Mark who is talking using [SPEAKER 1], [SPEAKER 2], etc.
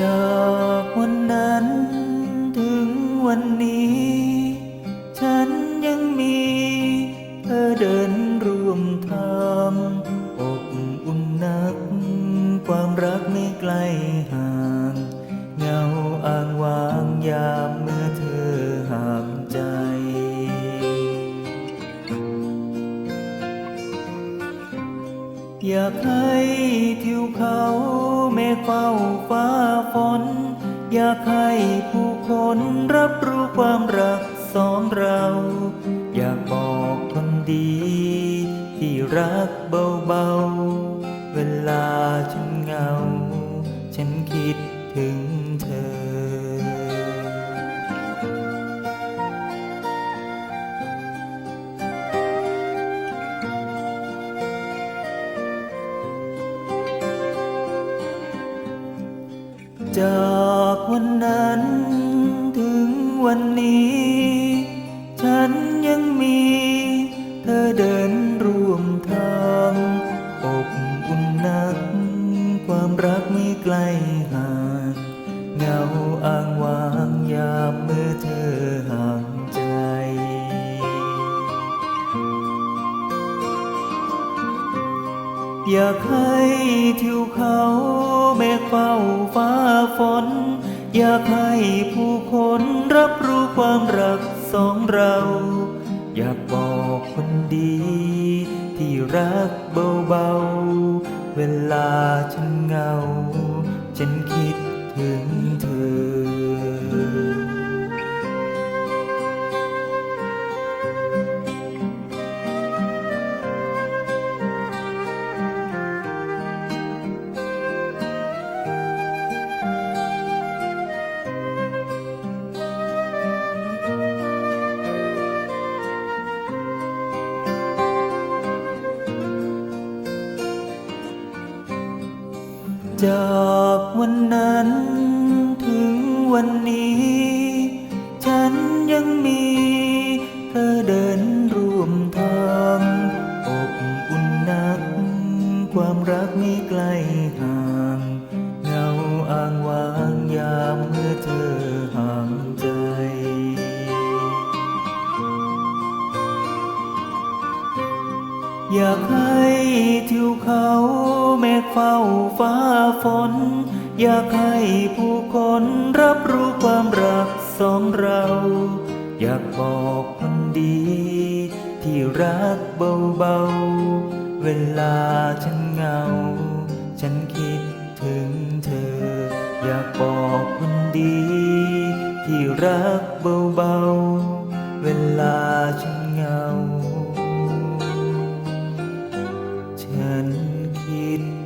[SPEAKER 1] จากวันนั้น ถึงวันนี้ ฉันยังมีเธอเดินร่วมทางอบอุ่นนัก ความรักไม่ไกลห่าง อยากให้ทิวเขาแม่เฝ้าฟ้าฝน อยากให้ผู้คนรับรู้ความรักสองเรา อยากบอกคนดี ที่รักเบาๆ เวลาฉันเหงา ฉันคิดถึง จากวันนั้นถึงวันนี้ ฉันยังมีเธอเดินร่วมทางอบอุ่นนัก ความรักไม่ไกลห่างเงาอ้างวางยามเมื่อเธอห่างใจ อยากให้ทิวเขาเมฆเฝ้าฟ้า ฝน อยากให้ผู้คนรับรู้ความรักสองเรา อยากบอกคนดี ที่รักเบาๆ เวลาฉันเหงา ฉันคิดถึงเธอ จากวันนั้นถึงวันนี้ อยากให้ทิวเขาเมฆเฝ้าฟ้าฝน อยากให้ผู้คนรับรู้ความรักสองเรา อยากบอกคนดี ที่รักเบาๆ เวลาฉันเหงา ฉันคิดถึงเธอ อยากบอกคนดี ที่รักเบาๆเวลา จิต